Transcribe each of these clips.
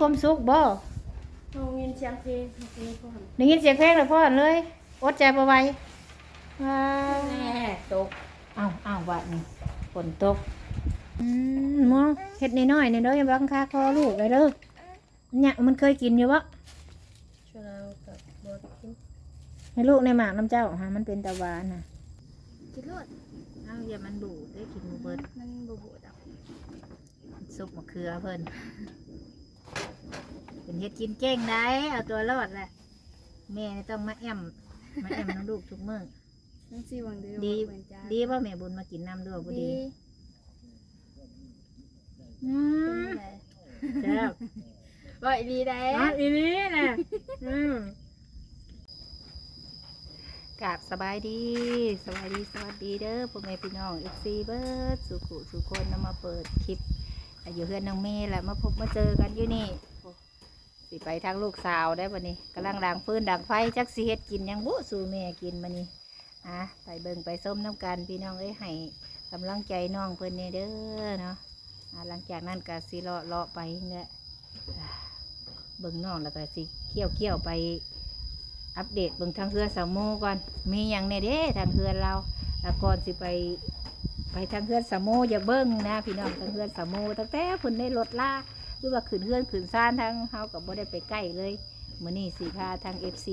ความสุขบ่โรงเรียนเชียงเพลงเพลงพ่อได้ยินเสียงเพลงแล้วพ่อเลยอดใจบ่ไหวว้าวแม่ตกอ้าวอ้าวว่านี่ฝนตกอืมหมอเฮ็ดน้อยๆนี่เด้ออย่าบังคับคอลูกเลยเด้อเนี่ยมันเคยกินอยู่บ่ช่วยเรากับบทกินให้ลูกในหมากน้ำเจ้าหามันเป็นตะหวานน่ะกินรวดเอาอย่ามันบูดได้กินหมูเบิดมันบูบูดอกซุปมะเขือเพิ่น เป็นเฮ็ดกินเก่งได้เอาตัวรอดแหละแม่นี่ต้องมาแอมมาแอมน้องลูกทุกมื้อนั่นสิวังเดียวดีเหมือนจ้าดีว่าแม่บุญมากินน้ำด้วยบ่ดีดีอืเป็นมไงแซ่บว่าอีดีได้อะอีนี้นะอืมกราบสบายดีสบายดีสวัสดีเด้อพ่อแม่พี่น้องเอฟซีเบิร์ดสุขุสุคนนำมาเปิดคลิปอยู่เพื่อนน้องเมย์แหละมาพบมาเจอกันอยู่นี่โอ้ สิไปทางลูกสาวได้ปะนี่กำลังดังฟืนดังไฟจักสิเฮ็ดกินยังบุสู่แม่กินมานี่อะไปเบิ่งไปส้มน้ำกันพี่น้องเอ้ยให้กำลังใจน้องเพิ่นเน่เด้อเนาะหลังจากนั้นก็สิเลาะเลาะไปเนี่ยเบิ่งน้องแล้วก็สิเกี่ยวเกี่ยวไปอัปเดตเบิ่งทางเฮือนสาวโมก่อนมีอย่างในเด้ทางเฮือนเราแล้วก่อนสิไป ไปทางเฮือนสาวโมอย่าเบิ่งนะ พี่น้องทางเฮือนสาวโมตั้งแต่เพิ่นได้รถล่า หรือว่าขึ้นเฮือนขึ้นซ่านทางเฮาก็บ่ได้ไปใกล้เลยมื้อนี้สิพาทาง FC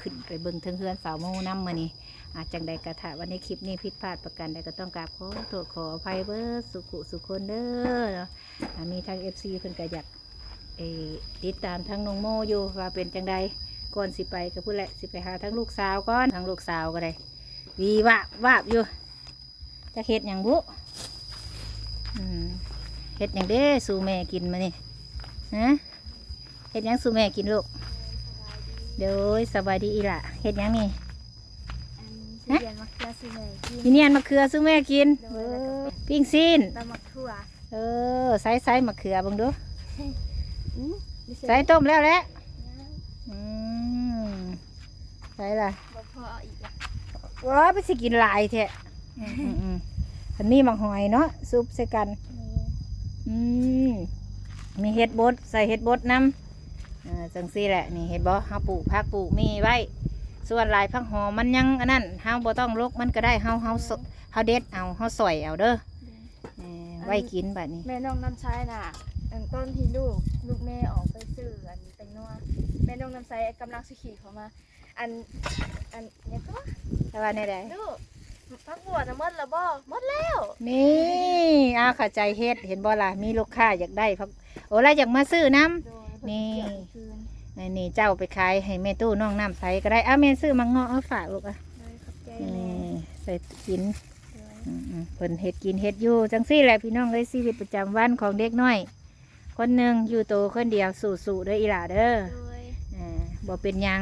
ขึ้นไปเบิ่งทางเฮือนสาวโมนำมื้อนี้อาจังใดกระถาวันในคลิปนี้ผิดพลาดประการใดก็ต้องกราบขอโทษขออภัยเบิดสุขุสุคนเด้อเนาะอ่ามีทาง FC เพิ่นก็อยากเออติดตามทั้งน้องโมอยู่ว่าเป็นจังใดก่อนสิไปก็พูดแหละสิไปหาทั้งลูกสาวก่อนทั้งลูกสาวก็ได้วีวาบวาบอยู่จะเฮ็ดอย่างบุ เฮ็ดอย่างเด้สู่แม่กินมานี่ฮะเฮ็ดหยังสู่แม่กินลูกเดี๋ยวสบายดีอีหละเฮ็ดหยังนี่อันสิเรียนมักเขือสิเลยกินมีเนียนมะเขือสู่แม่กินเออปิ้งซีนตำมักทั่วเออใส่ใส่มะเขือเบังดูอืมดิฉันใส่ต้มแล้วแหละอืมใส่ละบ่พออีกอะว้าไปสิกินหลายแท้อืมอืมอืมอันนี้มักหอยเนาะซุปใส่กัน อืมมีเห็ดบดใส่เห็ดบดน้ำอ่าจังซี่แหละนี่เห็ดบ่เฮาปลูกผักปลูกมีไว้ส่วนหลายผักหอมมันยังอันนั้นเฮาบ่ต้องลกมันก็ได้เฮาเฮาสเฮาเด็ดเอาเฮาสอยเอาเด้อเออไว้กินบัดนี้ แม่น้องน้ำใช้น่ะอันต้นที่ลูกลูกแม่ออกไปซื้ออันเป็นนัวแม่น้องน้ำใช้กำลังสิขี่เขามา อันอันเนี่ยก็แต่ว่าในใดลูก พักบัวนะหมดแล้วบ่หมดแล้วนี่อ้าวเข้าใจเฮ็ดเห็นบ่ล่ะมีลูกค้าอยากได้พักโอ้แล้วอยากมาซื้อน้ำ โดยเพิ่นี่ เกี่ยวคืนอันนี้เจ้าไปขายให้แม่ตู้น้องน้ำใสก็ได้อ้าวแม่ซื้อมังเงาะเอาฝากลูกอะเลยขอบใจนี่แม่ใส่กิน โดย อืมๆเพิ่นเฮ็ดกินเฮ็ดอยู่จังซี่แหละพี่น้องเลยชีวิตประจำวันของเด็กน้อย คนหนึ่งอยู่โตคนเดียวสู่ๆเด้ออีหล่าเด้อโดยอ่าบ่เป็นหยัง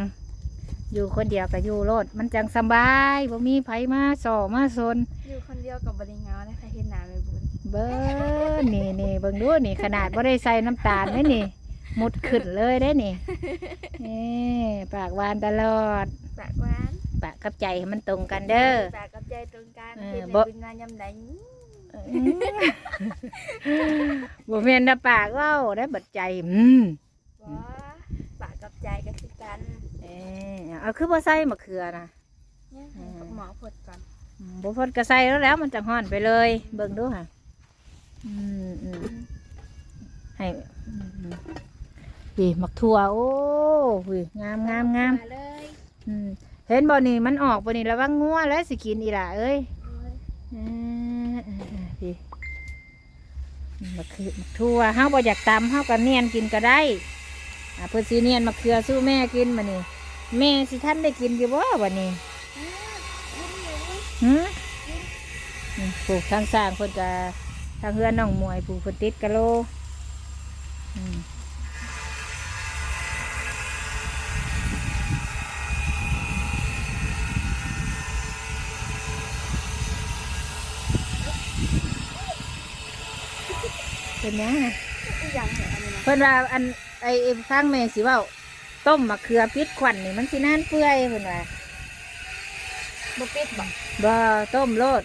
อยู่คนเดียวก็อยู่โลดมันจังสำบายบ่มีไผมาส่อมาซนอยู่คนเดียวกับบริงานะคะเห็นหนาไม่บุญเบิ้นนี่นี่เบิ่งดูนี่ขนาดบ่ได้ใส่น้ำตาลเลยนี่ มุดขึ้นเลยได้นี่นี่ปากหวานตลอด ปากหวานปากกับใจให้มันตรงกันเด้อ ปากกับใจตรงกันเออเห็นบ่ บุญนายำไหนบ่แม่นนะปากเว้าได้บัดใจอืม ว้าปากกับใจก็คือกันเออ เอาคือบ่ใส่มะเขือนะเนี่ยให้กับหมอผดก่อนอืมบ่พดก็ใส่แล้วแล้วมันจังฮ้อนไปเลย เบิ่งดูค่ะอืมอืมให้อืมอืมนี่มักถั่วโอ้ยงามงามงามเลยอืมเห็นบ่นี่มันออกบ่นี่ระวังงัวแล้วสิกินอีหล่ะเอ้ย โอ้ยเออเออเออพี่มะเขือมะทั่วเฮาบ่อยากตำเฮาก็เนียนกินก็ได้อ่าเพิ่นสิเนียนมะเขือสู้แม่กินมานี่ แม่สิท่านได้กินอยู่บ่วันนี้หืมนี่ปลูกทางสร้างเพิ่นก็ทางเฮือนน้องมวยปลูกเพิ่นติดกะโลอืมเป็นหยังไงอีกอย่างเนี่ยอันนี้นะเพิ่นว่าอันไอ้ไอ้ข้างแม่สิเว่า ต้มมะเขือพิษควันนี่มันสินานเปื่อยเพิ่นว่าบุปิดบอกบ่ต้มโลด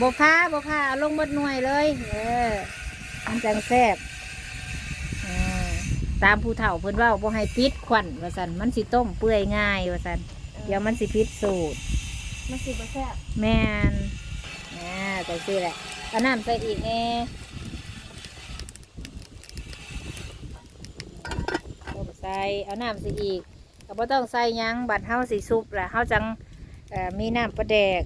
บ่พาบ่พาเอาลงหมดหน่วยเลย เออมันจังแซ่บอ่าตามผู้เฒ่าเพิ่นเว่าบ่ให้ปิดควันว่าซั่นมันสิต้มเปื่อยง่ายว่าซั่นเดี๋ยวมันสิพิษสูตร มันสิบ่แซ่บแม่นอ่าจังซี่แหละเอาน้ำใส่อีกแน่ต้ม ใส่เอาน้ำใส่อีกก็บ่ต้องใส่ยังบัดเฮาสิซุปล่ะเฮาจังมีน้ำปลาแดก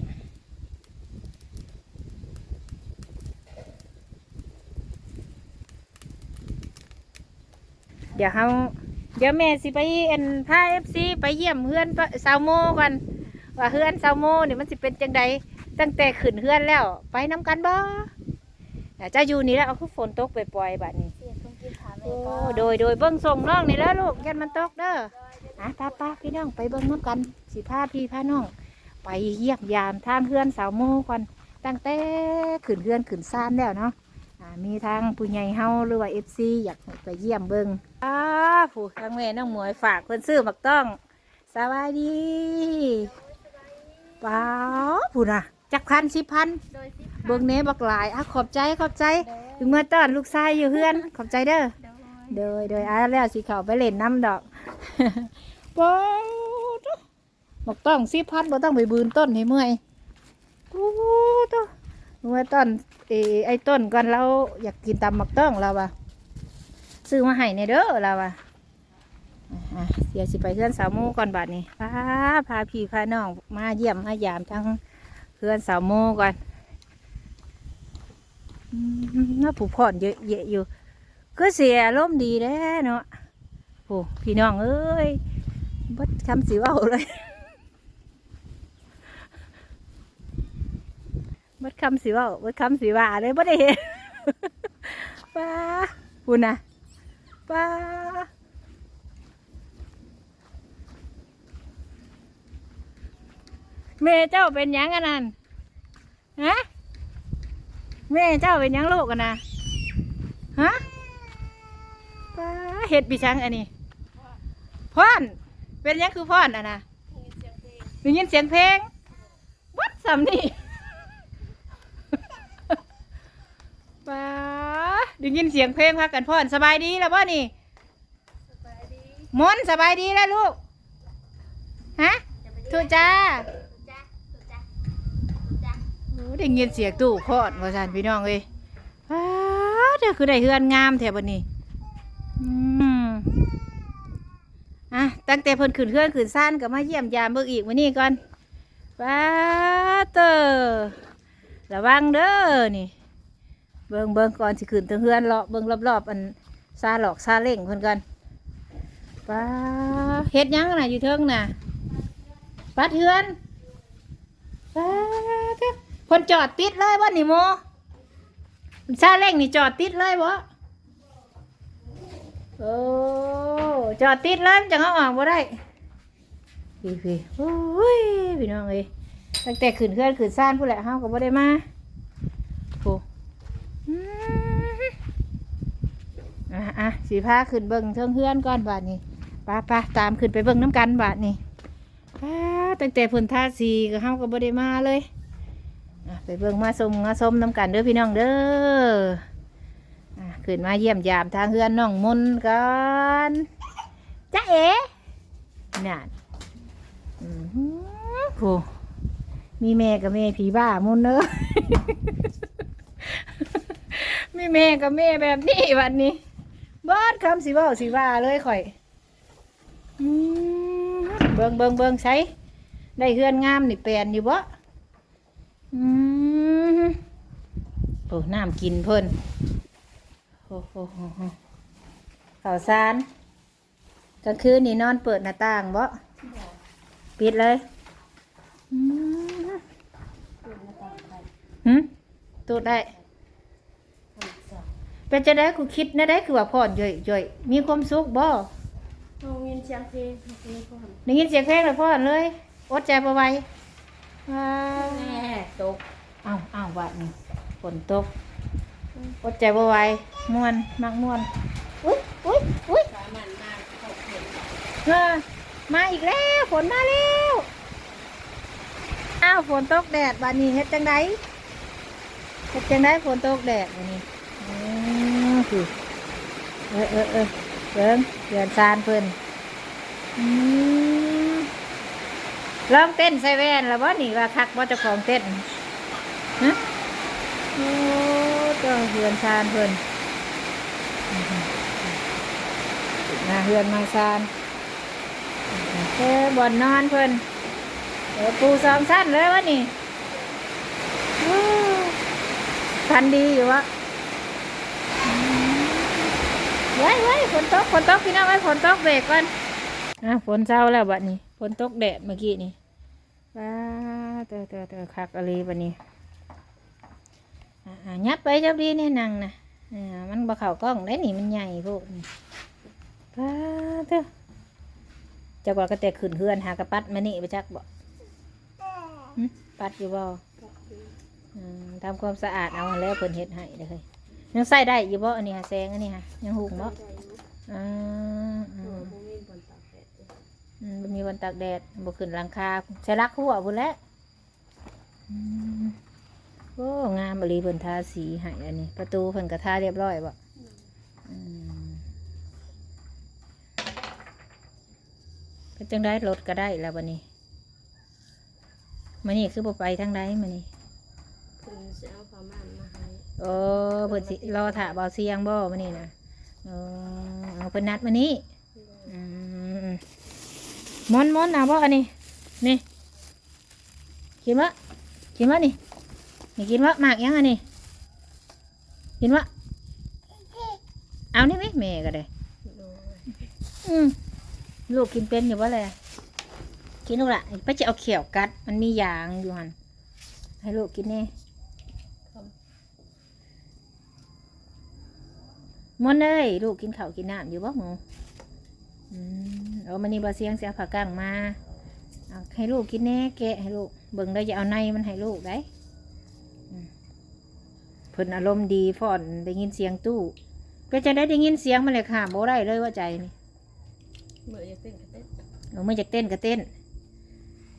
เดี๋ยวเฮาเดี๋ยวแม่สิไปเอ็นพาเอฟซีไปเยี่ยมเฮือนซาวโมก่อนว่าเฮือนซาวโมนี่มันสิเป็นจังใดตั้งแต่ขึ้นเฮือนแล้ว ไปน้ำกันบ่อ่าเจะอยู่นี่แล้วเอาคือฝนตกปล่อยๆบัดนี้ โอ้โดยโดยเบิ้งส่งน้องนี่แล้วลูกยันมันตกเด้ออะป้าป้าพี่น้องไปเบิ้งน้ำกันสิพาพี่พาน้อง ไปเยี่ยมยามท่านเฮือนสาวโมก่อนตั้งแต่ขึ้นเฮือนขึ้นซ่านแล้วเนาะมีทางผู้ใหญ่เฮาหรือว่าเอฟซีอยากไปเยี่ยมเบิงอ้าผู้ทางแม่น้องหมวยฝากเพิ่นซื้อมักต้องสบายดีป้าผู้น่ะจักพันสิพันเบิงเน้บักหลายอะขอบใจขอบใจเด้อถึงเมื่อต้อนลูกชายอยู่เฮือนขอบใจเด้อ โดยโดยอะแล้วสิเขาไปเล่นน้ำดอกป้าตุ๊มักต้องสิพันบ่ต้องไปบืนต้นให้เมื่อยโอ้ตุ๊เมื่อต้นเอไอ้ต้นก่อนเราอยากกินตำมักต้องเราอะซื้อมาให้ในเด้อเราอะอะเดี๋ยวสิไปเพื่อนสาวโมก่อนบัดนี้พาพาพี่พาน้องมาเยี่ยมมายามทั้งเพื่อนสาวโมก่อนน่าผูกผ่อนเยอะแยะอยู่ ก็เสียอารมดีแล้เนาะโอ้พี่น้องเอ้ยบดคำสิว่าเลยบดคำสิว่าบดคำสิว่าเลยบดได้เห็นป้าพูนนะป้าแม่เจ้าเป็นยังกันนั่นฮะแม่เจ้าเป็นยังลูกกันนะฮะ เห็ดปีชังอันนี้พ่อนเป็นหยังคือพ่อนอะนะได้ยินเสียงเพลงวัดสำนี่ป้าได้ยินเสียงเพลงพักกันพ่อนสบายดีแล้วบ่นี่สบายดีมนต์สบายดีแล้วลูกฮะทุจ้าจ้าจ้าจ้าโอ้ได้ยินเสียงตู้พ่อนว่าสันพี่น้องเอ้ยป้าเดี๋ยวคือได้เฮือนงามแถวบันนี้อืมอะ ตั้งแต่เพิ่นขึ้นเฮือนขึ้นซ่านก็มาเยี่ยมยามเบิ่งอีกวันนี้ก่อนป้าเตอระวังเด้อนี่ เบิ่งเบิ่งก่อนสิขึ้นถึงเฮือนเลาะเบิ่งรอบๆอันซาหลอกซาเล่งเพิ่นกันป้าเฮ็ดยังน่ะอยู่เทิงน่ะปัดเฮือนป้าเด้อเพิ่นจอดติดเลยบ่นี่โมซาเล่งนี่จอดติดเลยบ่ โอ้จอดติดเลยมันจังเอาออกบ่ได้พี่พี่โอ้ยพี่น้องเอ้ยตั้งแต่ขึ้นเฮือนขึ้นซ่านผู้แหละเฮาก็บ่ได้มาโอ้อะอะสีผ้าขึ้นเบิ้งเทิงเฮือนก่อนบาทนี้ป้าป้าตามขึ้นไปเบิ้งน้ำกันบาทนี้ป้าตั้งแต่เพุ่นท่าสีก็เฮาก็บ่ได้มาเลยไปเบิ้งมาสมมาส้มน้ำกันเด้อพี่น้องเด้อ ขึ้นมาเยี่ยมยามทางเฮือนน้องมนกันจ้าเอ๋นั่นอือหือโหมีแม่กับแม่ผีบ้ามุนเนอะมีแม่กับแม่แบบนี้วันนี้บอดคำสิเว่าสิว่าเลยข่อยเบิงเบิงเบิงใช้ได้เฮือนงามนี่แปลนอยู่บ่อืมโอ้น้ำกินเพิ่น โอ้โหโหโหข้าวสารกลางคืนนี่นอนเปิดหน้าต่างบ่ปิดเลยอืมหืมตูดได้ เป็นจะได้กูคิดนะได้คือว่าพ่อนย่อยย่อยมีความสุขบ่โรงเรียนเชียงเพลงเพลงพ่อได้ยินเสียงเพลงเลยพ่อนเลยอดใจบ่ไหว้ว้าวแม่ตกอ้าวอ้าววัดนี่ฝนตก อดใจบ่ไหว้ม่วนมักม่วนอุ้ยอุ้ยอุ้ยสามันมากขอบคุณเออมาอีกแล้วฝนมาแล้วอ้าวฝนตกแดดบัดนี้เฮ็ดจังไดเฮ็ดจังไดฝนตกแดดบัดนี้อือคือเออเออเออเบิ่งเดือนซานเพิ่นอืมลองเต้นใส่แว่นแล้วบ่นี่ว่าคักบ่เจ้าของเต้นฮะ โอ้เจ้าเดือนซานเพิ่นมาเฮือนมาซานเออบอนนอนเพิ่นเออปูสองสั้นเลยวะนี่พันดีอยู่วะไว้ไว้ยฝนตกฝนตกพี่น้องไว้ฝนตกเบรกก่อนอะฝนเช้าแล้วบัดนี้ฝนตกแดดเมื่อกี้นี่ว้าเตอเตอเตอคักอะไรบัดนี้ ยับไปจับดีนี่นังนะอ่ามันบ่เข่ากล้องได้นี่มันใหญ่พวกนี่ว้าเตอจะกว่าก็แต่ขึ้นเฮือนหากระปัดมานี่ไปจักบ่หึปัดอยู่บ่ทำความสะอาดเอาแล้วเพิ่นเฮ็ดให้เด้เฮ้ยยังใส่ได้อยู่บ่อันนี้ฮะแซงอันนี้ฮะยังหุงบ่อ่าอืมมีวันตากแดดบ่ขึ้นหลังคาใช้ลักหัวพุ่นแล้วอืม อ้งามบรีเพิ่นทาสีให้อันนี้ ประตูเพิ่นก็ทาเรียบร้อยบ่อืมก็จังได้รถก็ได้แล้วบัดนี้มานี่คือบ่ไปทางใดมานี่เพิ่นสิเอาผ้าม่านมาให้โอ้เพิ่นสิรอถ่าเบาเสียงบ่มานี่นะเออเอาเพิ่นนัดมานี่อืมมอนมอนเอาบ่อันนี้นี่กินวะกินวะนี่ นี่กินวะหมากยังอันนี้กินวะเอานี่ไหมแม่ก็ได้โดยอืมลูกกินเป็นอยู่วะเลยกินลูกละไปจะเอาเขียวกัด มันมียางอยู่หันให้ลูกกินนี่มอนเลยลูกกินข้าวกินน้ำอยู่บ่หมูอืมเอามันนี่บาเสียงเสียผักกังมาเอาให้ลูกกินแน่แกะให้ลูกเบิ่งได้จะเอาในมันให้ลูกได้อืมเพิ่นอารมณ์ดีฟ้อนได้ยินเสียงตู้ก็จะได้ได้ยินเสียงมันเลยค่ะโบได้เลยว่าใจนี่เมื่ออยากเต้นก็เต้นเออเมื่อจากเต้นก็เต้น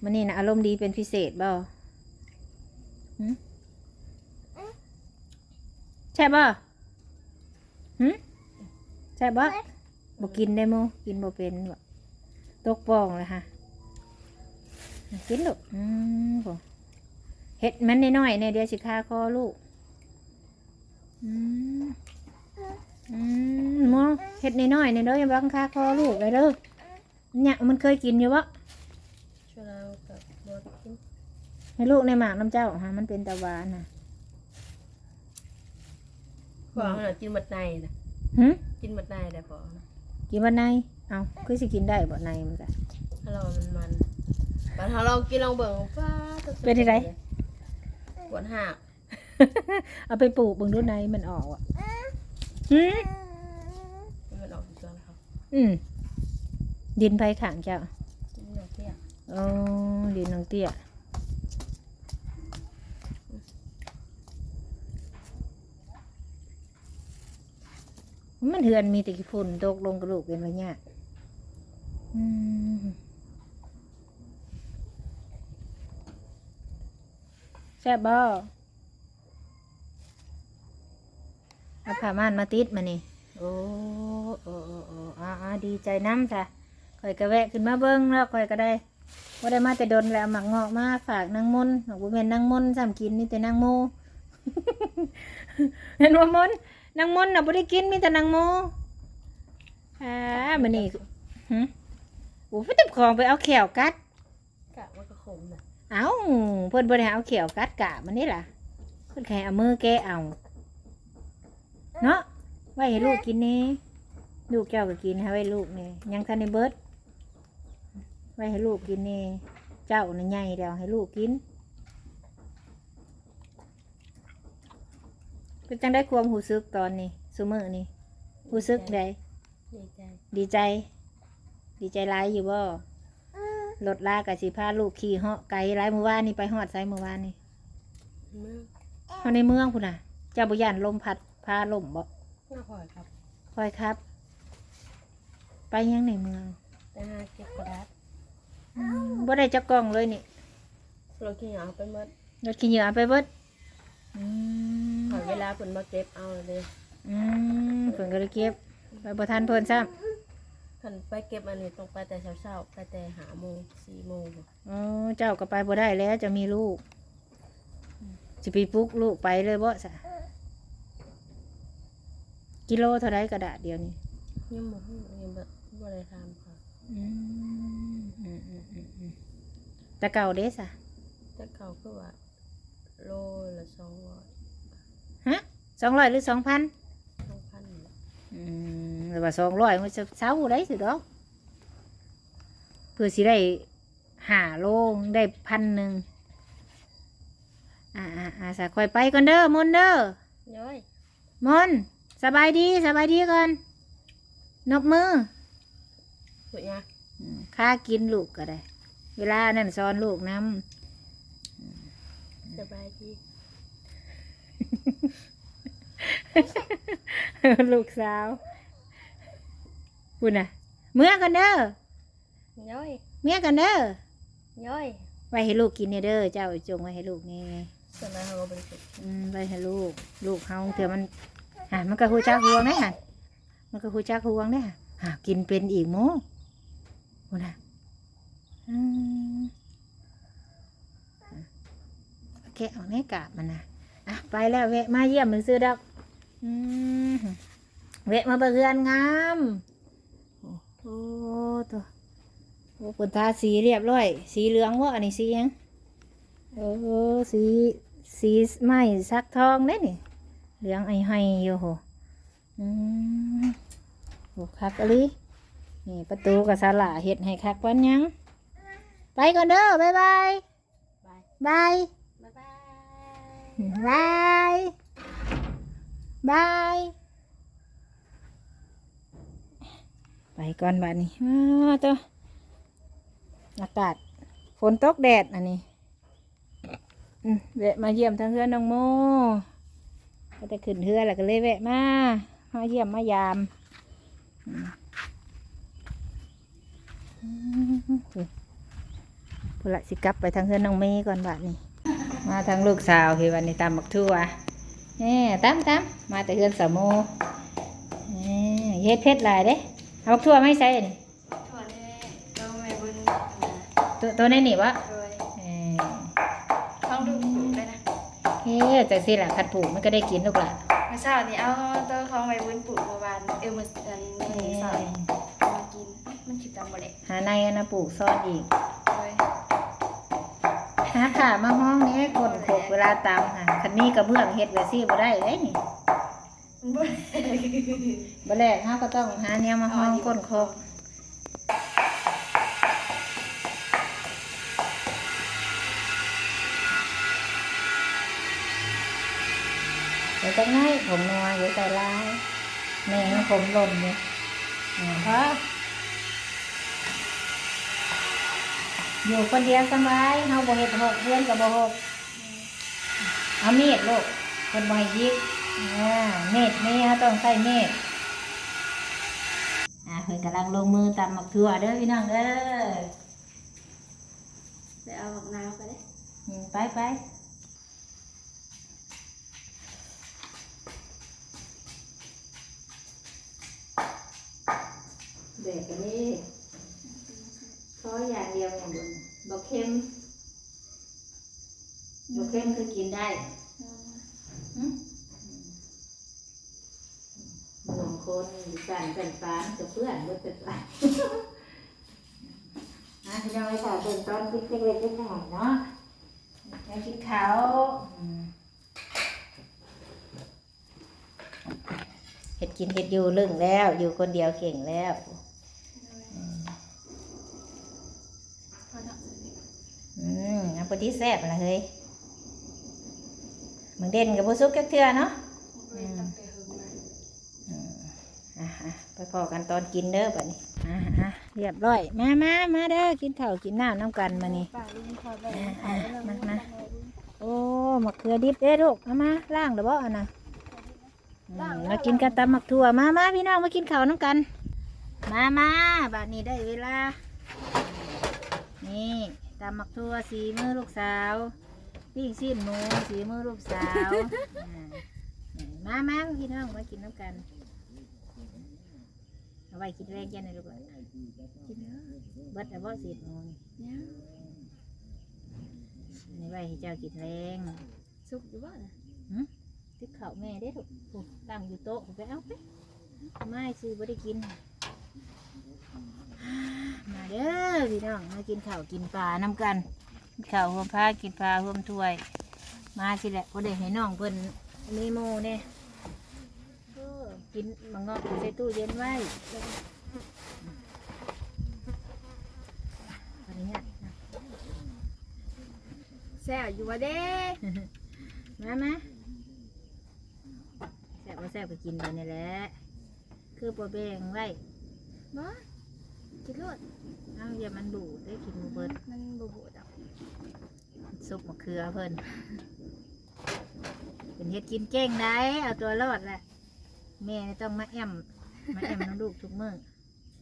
มันนี่นะอารมณ์ดีเป็นพิเศษบ่หึใช่บ่หึใช่บ่บ่กินได้โมกินบ่เป็นบ่ตกปองเลยฮะกินลูกอืมบ่เฮ็ดมันน้อยๆเนี่ยเดี๋ยวสิคาคอลูก อืมอืมโมเฮ็ดน้อยๆเนี่ยเด้ออย่าบังคาคอลูกเลยเด้อเนี่ยมันเคยกินอยู่บ่ช่วยเรากับบดกินให้ลูกในหมากน้ำเจ้าฮะมันเป็นตะวานน่ะพอน่ะกินหมดในน่ะหึกินหมดในได้พอนะกินวันในเอาคือสิกินได้บ่ในมันจ้ะถ้าเรามันมันบัดถ้าเรากินลองเบิ่งฟ้าตัวสุดเป็นที่ไหนปวดหัก เอาไปปลูกเบิ่งดูในมันออกอะหึมันออกจากตัวเขาอืมดินไผขางเจ้ากินอย่างเที่ยงอ๋อดินน้องเตี้ยมันเถือนมีแต่ขี้ฝุ่นตกลงกระดูกเป็นระยะอืมแซ่บบ่ เอาผ้าม่านมาติดมานี่โอ้โอ้โอ้โอ้อ่าอ่าดีใจน้ำจ้ะข่อยก็แวะขึ้นมาเบิ้งแล้วข่อยก็ได้ว่าได้มาแต่ดนแล้วเอาหมักงอกมาฝากนางมนต์หมักบุเมนนางมนต์ซ้ำกินนี่แต่นางโมเห็นว่ามนต์นางมนต์น่ะบ่ได้กินมีแต่นางโมอ่ามันนี่หึโอ้พี่ติบของไปเอาแขวกัด กะมันก็ขมน่ะเอาเพิ่นบ่ได้เอาแขวกัดกะมันนี่ล่ะเพิ่นแค่เอามือแกะเอา เนาะไว้ให้ลูกกินนี่ลูกเจ้าก็กินให้ไว้ลูกนี่ยังทันในเบิดไว้ให้ลูกกินนี่เจ้าน่ะใหญ่แล้วให้ลูกกิน เป็นจังได้ความหูซึกตอนนี้ซุมือนี่หูซึกใดดีใจดีใจ ดีใจร้ายอยู่บ่รถลากกับสิพาลูกขี่เหาะไกลร้ายเมื่อวานนี่ไปหอดไซเมื่อวานนี่เมื่อเฮาในเมืองพุ่นน่ะเจ้าบุญานลมพัด พาลมบ่หน้าคอยครับ คอยครับ ไปยังในเมืองแต่หาเก็บกระดาษอืมบ่ได้จักกล้องเลยนี่เราขี้เหงาไปหมดรถขี้เหงื่อเอาไปเบิดอืมขอเวลาเพิ่นมาเก็บเอาเลยอืมเพิ่นก็เลยเก็บไปบ่ทันเพิ่นซ้ำคันไปเก็บอันนี้ต้องไปแต่เช้าๆไปแต่หาโมงสี่โมงอ๋อเจ้าก็ไปบ่ได้แล้วจะมีลูกสิไปปลุกลูกไปเลยบ่ซะ กิโลเท่าไรกระดาษเดียวนี่ยังบ่ฮู้ยังบ่บ่ได้ถามเขาอืมอืมอืมอืมอืมแต่เก่าเด้ซะแต่เขาคือว่าโลละสองร้อยฮะสองร้อยหรือสองพันสองพันอืมหรือว่าสองร้อยมันจะเช้าได้สิดอกเพื่อสิได้หาโลได้พันหนึ่งอ่าอ่าอ่าสะคอยไปก่อนเด้อมนต์เด้อย้อยมนต์ สบายดีสบายดีก่อนนบมือสุดยะอืมค่ากินลูกก็ได้ เวลานั่นสอนลูกน้สบายดีำลูกสาวพูดนะเมื่อกันเด้อย้อยเมื่อกันเด้อย้อยไว้ให้ลูกกินเนี่ยเด้อเจ้าจงไว้ให้ลูกนี่ส่วนนั้นเขาก็บริสุทธิ์อืมไว้ให้ลูก ลูกเฮาเถื่อมัน อะมันก็หูจักห่วงได้ฮะมันก็หูจักห่วงได้ฮะอะกินเป็นอีกโมพูดนะโอเคเอาในกาบมันนะอะไปแล้วแวะมาเยี่ยมมือซื้อดอกอืมแวะมาเบือนงามโอ้โหตัวโอ้ปนทาสีเรียบร้อย สีเหลืองวะอันนี้สียังเออสีสีไม้สักทองเนี่ยนี่ เหลืองไอให้อยู่โหอืมโหคักอะลินี่ประตูกับสลาเห็ดให้คักวันยัง ไปก่อนเด้อบายบายบาย บาย บ๊ายบาย บาย บาย ไปก่อนบ้านนี้อ้าวตัวอากาศฝนตกแดดอันนี้อืมแวะมาเยี่ยมทางเพื่อนน้องโม ก็จะขึ้นเรือแล้วก็เลยแวะมามาเยี่ยมมายามอืมอืมพูดละสิกลับไปทางเพื่อนน้องเมย์ก่อนบัดนี้ มาทางลูกสาวที่วันนี้ตามบักทั่วแหน่ตามตามมาแต่เพื่อนสาวโมแหน่เฮ็ดเพชรหลายเด้เอาบักทั่วไม่ใส่นี่ถอนให้เราไม่บุญตัวตัวนี้นี่วะ เฮ้แต่สิล่ะคัดผูกมันก็ได้กินลูกละมื่อเช้านี้เอาเตัวของไม่บุญปลูกเมื่อวานเออเมื่ออันเอ้นี้สาวยมากินมันคิดตังบ่เลยหาในอันนะปลูกซ่อนอีกโดยหาขามาห้องนี้คนโขกเวลาตามหาคันนี้กระเบื้องเฮ็ดไว้ซี่บ่ได้เลยนี่บ่บ่แรกเฮาก็ต้องหาแนวมาห้องก้นโคก เดี๋ยวจักหน้อยผมนัวเดี๋ยวใส่ลายแม่ให้ผมหล่นอยู่อ่าพออยู่คนเดียวสบายเฮาบ่เฮ็ดหกเพื่อนก็บ่หกเอาเมดลูกคนบอยยิกอ่าเมดนี่เขาต้องใส่เมดอ่าเพิ่นกำลังลงมือตำหมักถั่วเด้อพี่น้องเด้อไปเอาบักนาวไปเด้อืมไปไป เด็กอันนี้ขออย่างเดียวอย่างบนบกเค็มบกเค็มคือกินได้หืมหนึ่งคนสั่นกันฟ้ากับเพื่อนก็จะไปนะพี่น้องไว้ค่ะเป็นตอนคิดเล็กๆเล็กน้อยเนาะแล้วคิดเขาเห็ดกินเห็ดอยู่ลึงแล้ว อยู่คนเดียวเก่งแล้ว พอเนาะ อืมน้ำปลาที่แซ่บละเฮ้ยมึงเด่นกับบุซุกจักเทื่อเนาะบ่ได้ตั้งแต่หึงมอืมอะอะไปพอกันตอนกินเด้อบัดนี้อะอะเรียบร้อย มามามาเด้อ กินข้าวกินน้ำน้ำกันมานี่ ป่าลุงพอได้อ่าขายมามา โอ้มะเขือดิบเด้อลูกเอามาล้างเด้อบ่อันน่ะอืมมากินกันตำมักถั่วมามาพี่น้องมากินข้าวน้ำกัน มามาบัดนี้ได้เวลา นี่ ตำมักถั่วสีมือลูกสาวปิ้งชิ้นหมูสีมือลูกสาวอ่านี่มามาพี่น้องมากินน้ำกันเอาไว้กินแรงแค่ไหนลูกหลานกินเด้อเบิดแต่บ่สิบโมงเนี่ยอันนี้ไว้ให้เจ้ากินแรงสุกอยู่บ่น่ะติดข้าวแม่ได้ถูกถูกตั้งอยู่โต๊ะไปเอาไปไม่ซื้อบ่ได้กิน มาเด้อพี่น้องมากินข้าวกินปลาน้ำกันกินข้าวร่วมพากินปลาร่วมถ้วย มาสิแหละก็ได้ให้น้องเพิ่นมีโมเนี่ยเออกินมังงอกใส่ตู้เย็นไว้อันนี้เนี่ยนะแซ่บอยู่บ่เด้มามาแซ่บว่าแซ่บก็กินไปนี่แหละคือปลาแบงไว้บ่ กินโลดเอาอย่ามันบูดได้กินหมูเบิดมันบ่บูดอกซุปมะเขือเพิ่นเป็นเฮ็ดกินเก่งได้เอาตัวรอดแหละแม่นี่ต้องมาแอมมาแอมน้องลูกทุกมื้อ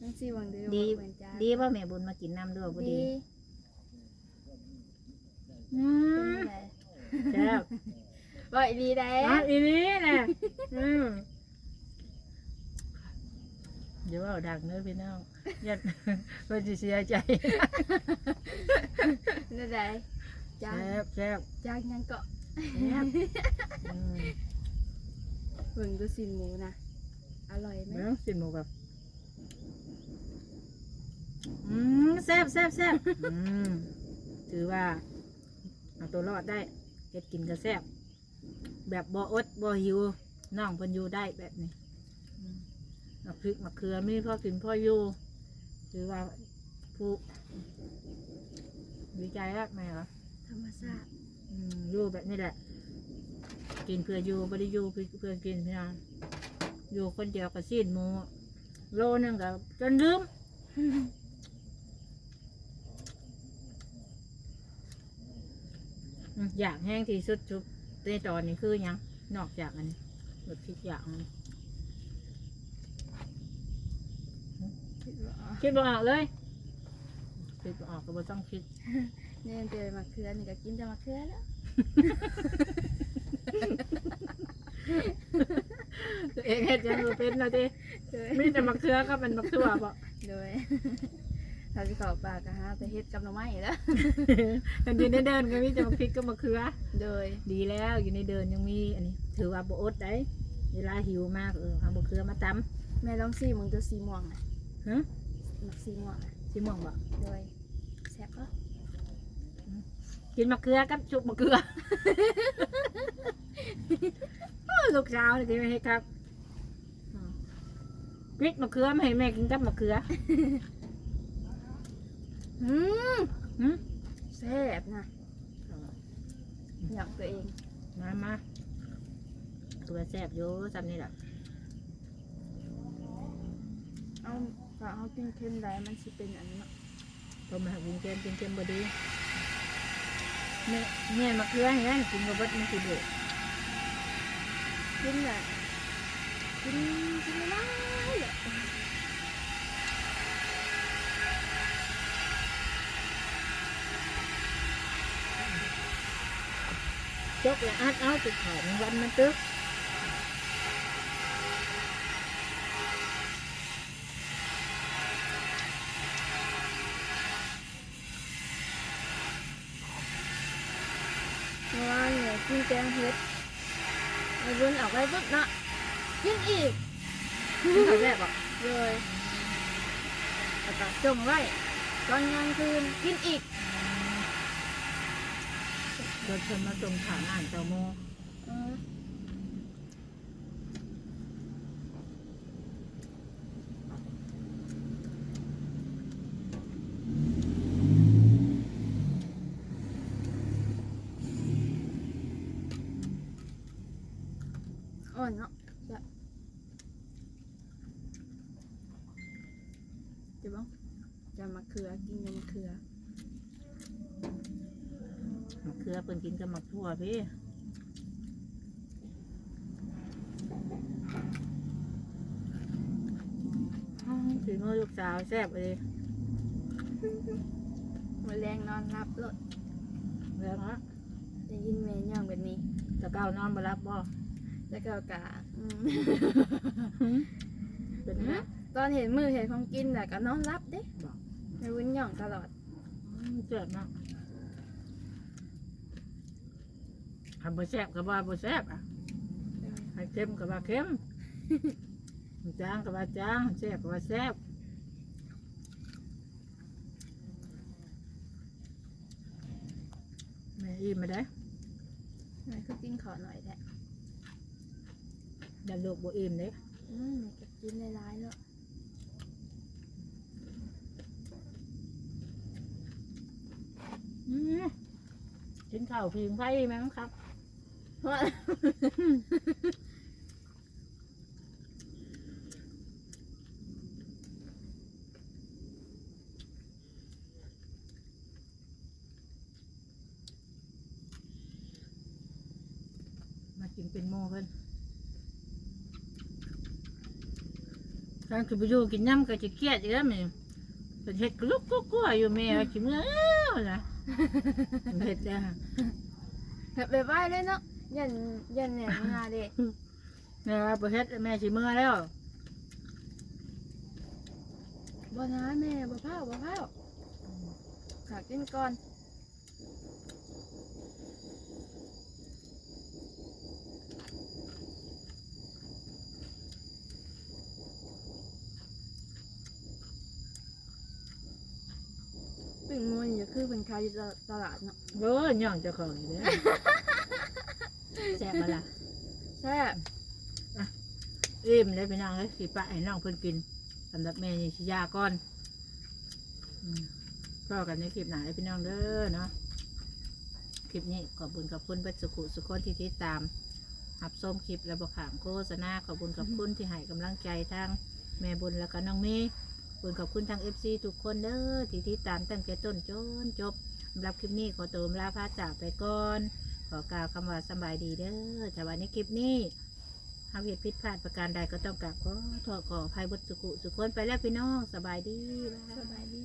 มันสิวังเด้อดีเหมือนจ้าดีว่าแม่บุญมากินน้ำด้วยบ่ดีดีอืเป็นมไงแซ่บ บ่อีหลีได้อ๋ออีนี้นะอืม เดี๋ยวว่าดังเด้อพี่น้องยันเพิ่นสิเสียใจนั่นได้จ้าแซ่บแซ่บจ้างยังเกาะแซ่บอืมเบิ่งดูสินหมูนะอร่อยไหมเบิ่งสิหมูกับอืมแซ่บแซ่บแซ่บอืมถือว่าเอาตัวรอดได้เฮ็ดกินก็แซ่บแบบบ่อดบ่หิวน้องเพิ่นอยู่ได้แบบนี้อืม เอาพริกมะเขือมีพ่อกินพ่ออยู่ถือว่าผู้ดีใจแล้วแม่เหรอธรรมชาติอืมอยู่แบบนี้แหละ กินเพื่ออยู่ไม่ได้อยู่เพื่อเพื่อกินพี่น้องอยู่คนเดียวกับซีนหมูโลนึงกับจนลืมอืมอยากแห้งที่สุดชุบในตอนนี้คือหยังนอกจากอันนี้แบบคิดอยากอันนี้ คิดว่าอ๋อคิดบ่ออกเลยคิดบ่ออกก็บ่ต้องคิดเนี่ยเจอมะเขือนี่ก็กินแต่มะเขือแล้วตัวเองเฮ็ดยังบ่เป็นนะทีโดยมีแต่มะเขือก็เป็นมะเขือบ่โดยถ้าสิเข้าปากก็หาแต่เฮ็ดกับหน่อไม้แล้วอันอยู่ในเดินก็มีแต่มะพริกกับมะเขือ โดย ดีแล้วอยู่ในเดินยังมีอันนี้ ถือว่าบ่อดได้เวลาหิวมากเออเอามะเขือมาตแม่ลองซีมึงตัวสีม่วงน่ะำฮะ มักสีม่วงน่ะสิม่วงบ่โดยแซ่บปะกินมะเขือกับชุบมะเขือ โอ้ลูกสาวนี่ที่ไม่ให้ครับอืมพริกมะเขือไม่ให้แม่กินกับมะเขือ อืมหืมแซ่บนะอยากตัวเอง มามาตัวแซ่บอยู่ซ้ำนี่แหละเอา ถ้าเอากินเค็มได้มันสิเป็นอันนี้เนาะพอมากินเค็มกินเค็มบ่ดีแม่แม่มะเขือเห็นไหมกินบ่เบิดมันสิเบื่อกินแบบกินกินไม่ได้เลยจกแล้วอัดเอาติดของวันมันตึก เมื่อวานเนี่ยกินแกงเห็ด วนออกไปปุ๊บเนาะกินอีกเขาแบบบ่เลยแล้วก็จงไว้ตอนกลางคืนกินอีกรถเดินมาจมขาหน้านเจ้าโม อืมอ่อนเนาะจะเดี๋ยวบ้างจะมาเขือกินกับมะเขือ มะเขือเพิ่นกินกับมะทั่ว พี่อ้าวถือมือลูกสาวแซ่บเลยมาแรงนอนรับรถแล้วฮะได้ยินแม่ย่องแบบนี้ตะเก้านอนบ่รับบ่แล้วก็กะอืมเป็นไงฮะตอนเห็นมือเห็นของกินแต่ก็นอนรับเด้บอกในวุ้นหย่องตลอดอืมเจ็บมาก ทำบ่แซ่บก็บ่าบ่แซ่บอะให้เค็มก็ว่าเค็มจางก็ว่าจางแซ่บก็ว่าแซ่บแม่อิ่มมาได้ไหนคือกินขอหน่อยแท้อย่าลูกบ่อิ่มเด้อืมก็กินในร้ายๆแล้วอืมกินข้าวพิงไฟไหมมั้งครับ เพราะมากินเป็นโมเพิ่นการคือไปอยู่กินน้ำก็จะเครียดอีกแล้วแม่เป็นเห็ดกลุกกุ๊กกัวอยู่แม่ว่ากินเมื่อแล้วนะมันเห็ดจ้ะ แบบแบบว่าเลยเนาะ ยันยันเนี่ยงาเด็กแม่ว่าบ่เฮ็ดแม่สิเมื่อแล้วบ่นะแม่บ่เผาบ่เผาขอกินก่อนเป็นมวยอย่าคือเป็นขายอยู่ตลาดเนาะโอ้ยย่องเจ้าของอยู่เด้อ แซ่บมาละแซ่บอิ่มเลยพี่น้องเลยสิปะให้น้องเพิ่นกินสำหรับแม่นี่สิยาก่อนอืมก็กันในคลิปหน้าให้พี่น้องเด้อเนาะคลิปนี้ขอบคุณขอบคุณเบัสุขุสุขคนที่ติดตามหับส้มคลิปและบอกขามโฆษณาขอบคุณขอบคุณที่ให้กำลังใจทางแม่บุญแล้วก็น้องเมย์ขอบคุณขอบคุณทางเอฟซีทุกคนเด้อที่ติดตามตั้งแต่ต้นจนจบสำหรับคลิปนี้ขอเติมลาพาจากไปก่อน ขอกล่าวคำว่าสบายดีเด้อแต่วันนี้คลิปนี้หากเหตุผิดพลาดประการใดก็ต้องกราบขอโทษขออภัยบุตรสุขสุขคนไปแล้วพี่น้องสบายดี สบายดี